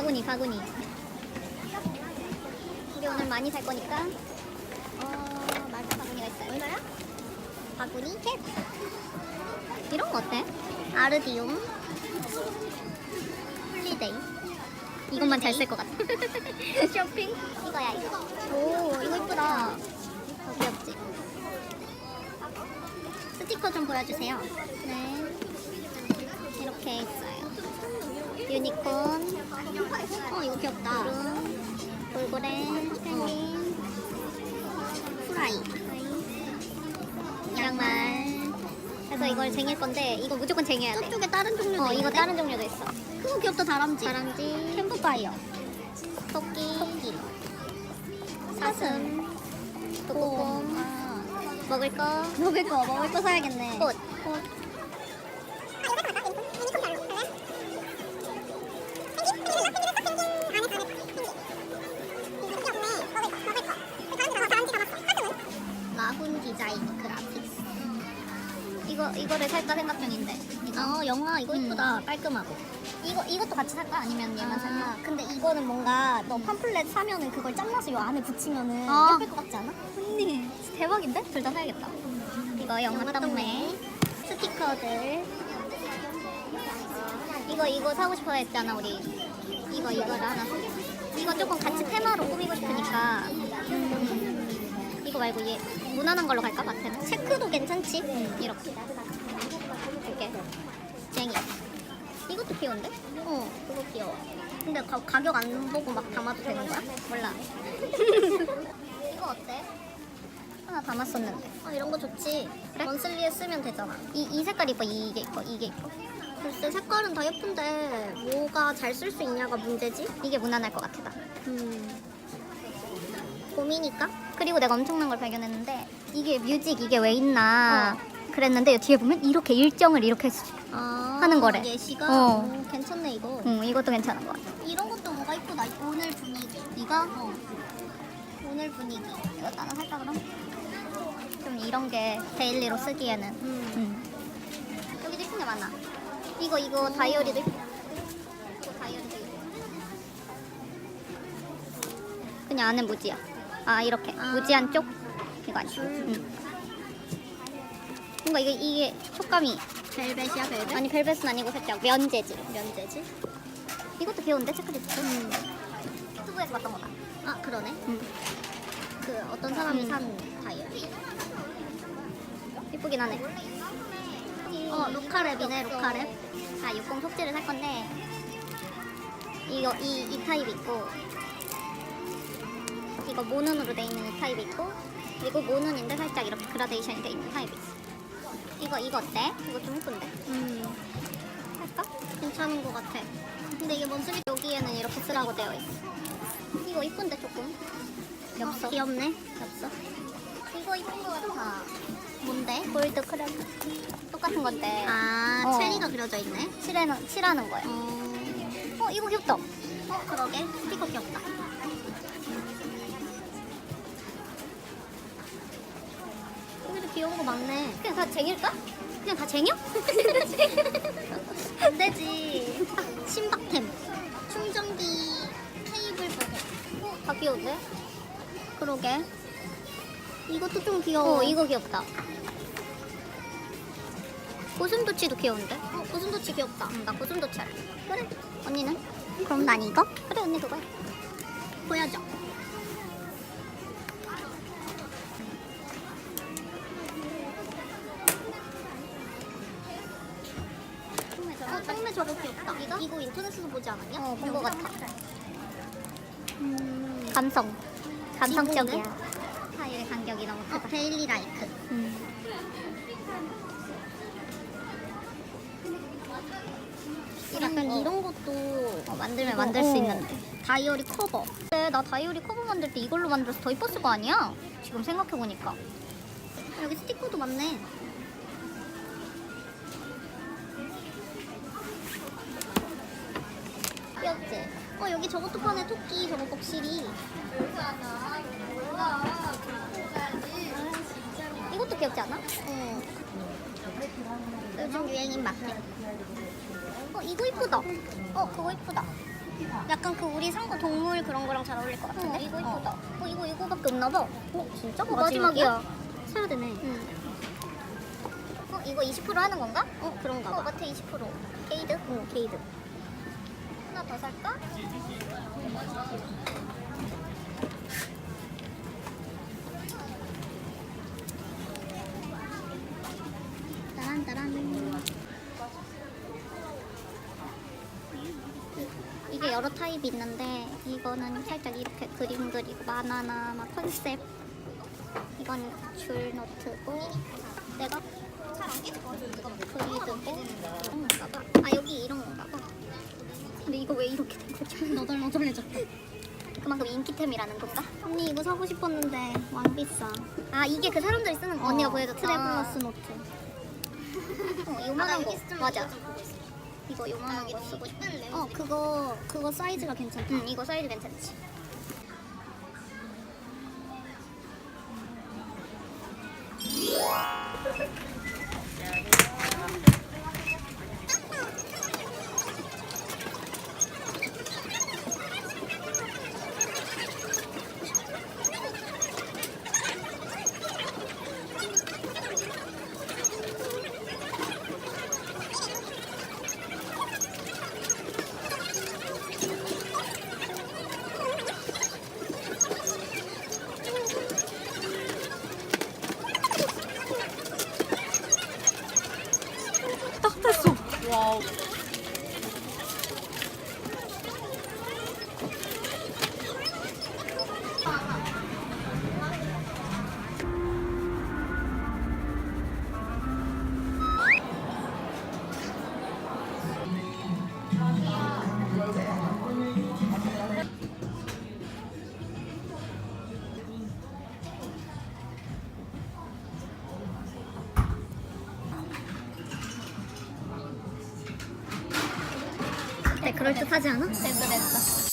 바구니 바구니. 우리 오늘 많이 살 거니까. 어 맞아 바구니가 있어요. 얼마야? 바구니 캡 이런 거 어때? 아르디움. 홀리데이. 이것만 잘 쓸 것 같아. 쇼핑? 이거야 이거. 오 이거 이쁘다. 어, 귀엽지? 스티커 좀 보여주세요. 네. 이렇게 있어요 유니콘. 어 이거 귀엽다. 돌고래 펭귄 후라이. 양말. 그래서 이걸 쟁일 건데 이거 무조건 쟁여야 돼. 저쪽에 다른 종류도 어, 이거 있는데? 다른 종류도 있어. 그거 귀엽다 다람쥐. 다람쥐. 캠프파이어. 토끼. 토끼. 사슴. 도꼬곰 아, 먹을 거. 먹을 거 먹을 거 사야겠네. 꽃. 꽃. 라훈 디자인 그래픽스. 이거 이거를 살까 생각 중인데. 이거 어 영화 이거 음. 이쁘다. 깔끔하고. 이거 이것도 같이 살까? 아니면 얘만 아, 살까? 근데 이거는 뭔가 너 팜플렛 사면은 그걸 잘라서 요 안에 붙이면은 아. 예쁠 것 같지 않아? 언니 대박인데? 둘 다 사야겠다. 이거 영화 떡메 스티커들. 이거 이거 사고 싶어 했잖아 우리. 이거 이거를 하나 사. 이거 조금 같이 테마로 꾸미고 싶으니까. 음, 이거 말고 얘 무난한 걸로 갈까 마트는 체크도 괜찮지? 이렇게 이렇게 쟁이 이것도 귀여운데? 어 그거 귀여워 근데 가, 가격 안 보고 막 담아도 되는 거야? 몰라 이거 어때? 하나 담았었는데 아 이런 거 좋지 그래? 먼슬리에 쓰면 되잖아 이, 이 색깔 이뻐 이게 이뻐 이게 이뻐 글쎄 색깔은 다 예쁜데 뭐가 잘 쓸 수 있냐가 문제지? 이게 무난할 것 같아 나. 음 봄이니까? 그리고 내가 엄청난 걸 발견했는데 이게 뮤직 이게 왜 있나 그랬는데 뒤에 보면 이렇게 일정을 이렇게 해서 아, 하는 거래. 예시가 어. 오, 괜찮네 이거 응 이것도 괜찮은 것 같아 이런 것도 뭐가 이쁘다 오늘 분위기 이거? 어. 오늘 분위기 이것도 하나 살까 그럼? 좀 이런 게 데일리로 쓰기에는 음. 응. 여기도 이쁜 게 많아 이거 이거 다이어리도 이거 이뻐 그냥 안에 무지야 아 이렇게 아. 무지한 쪽 이거 아니야 줄. 응. 뭔가 이게 이게 촉감이 벨벳이야 벨벳? 아니 벨벳은 아니고 살짝 면재질 면재지? 이것도 귀여운데 체크리스트 음. 유튜브에서 봤던 거다 아 그러네 응. 그 어떤 사람이 음. 산 다이어리 이쁘긴 하네 어 루카랩이네 루카랩 아60 속지를 살 건데 이거 이, 이 타입 있고 이거 모눈으로 돼 있는 이 타입 있고 그리고 모눈인데 살짝 이렇게 그라데이션이 돼 있는 타입 있어. 이거 이거 어때? 이거 좀 예쁜데? 음. 살까? 괜찮은 것 같아. 근데 이게 뭔 여기에는 이렇게 쓰라고 되어 있어. 이거 이쁜데 조금? 엽서 어, 귀엽네. 엽서 이거 이쁜 거 같아. 뭔데? 골드 크랩 똑같은 건데. 아 어. 체리가 그려져 있네? 칠하는, 칠하는 거야 어, 어 이거 귀엽다. 어 그러게. 스티커 귀엽다 귀여운 거 많네. 그냥 다 쟁일까? 그냥 다 쟁여? 안 되지. 신박템. 충전기 케이블 보호 어, 다 귀여운데? 그러게. 이것도 좀 귀여워. 어 이거 귀엽다. 고슴도치도 귀여운데? 어, 고슴도치 귀엽다. 응, 나 고슴도치 할래. 그래 언니는? 그럼 난 이거? 그래 언니 그거 해. 보여줘 어, 짱매 저거 귀엽다. 이거? 이거 인터넷에서 보지 않았냐? 어, 본거 같아. 음. 감성 감성적이야? 타일 간격이 너무 어, 크다 데일리 라이크. 음. 약간 어. 이런 것도 어, 만들면 이거, 만들 수 어. 있는데 다이어리 커버. 근데 나 다이어리 커버 만들 때 이걸로 만들어서 더 이뻤을 거 아니야? 지금 생각해보니까 여기 스티커도 많네. 어, 여기 저것도 파네. 토끼 저거 복실이. 이것도 귀엽지 않아? 어. 요즘 유행인 마켓. 어 이거 이쁘다 어 그거 이쁘다 약간 그 우리 산 거 동물 그런 거랑 잘 어울릴 것 같은데? 어, 이거 이쁘다. 어, 이거 이거밖에 없나 봐. 어, 진짜? 어, 마지막이야. 사야 되네. 응. 어, 이거 20% 하는 건가? 어, 그런가 어, 봐. 마트 20%. 게이드? 어, 게이드. 하나 더 살까? 이게 여러 타입이 있는데 이거는 살짝 이렇게 그림 그리고 만화나 막 컨셉 이건 줄 노트고 내가 그리드고. 아 여기 이런 건가 봐. 근데 이거 왜 이렇게 된 거지? 너덜 너덜해졌다. 그만큼 인기템이라는 건가? 언니 이거 사고 싶었는데 왕 비싸. 아 이게 그 사람들이 쓰는 거 언니가 보여줬다. 트래블러스 노트. 어, 요만한 거 맞아. 이거 요만한 거 쓰고 싶은데. 어, 그거 그거 사이즈가 괜찮다. 응 이거 사이즈 괜찮지. 그럴 듯하지 않아? 됐어 됐어.